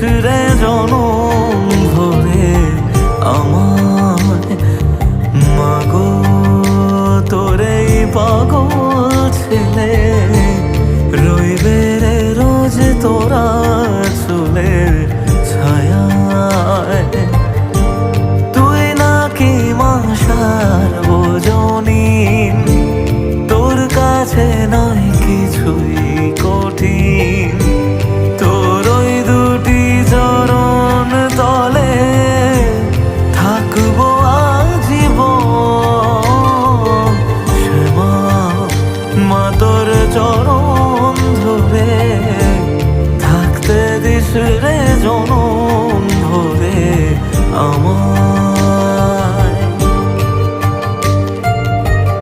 রে জনম ধরে আমার মাগো তোরে পাগল ছেলে রইবে রে রোজ তোরা চুলের ছায়া চরণ ধরে থাকতে দিস রে জনম ধরে আমার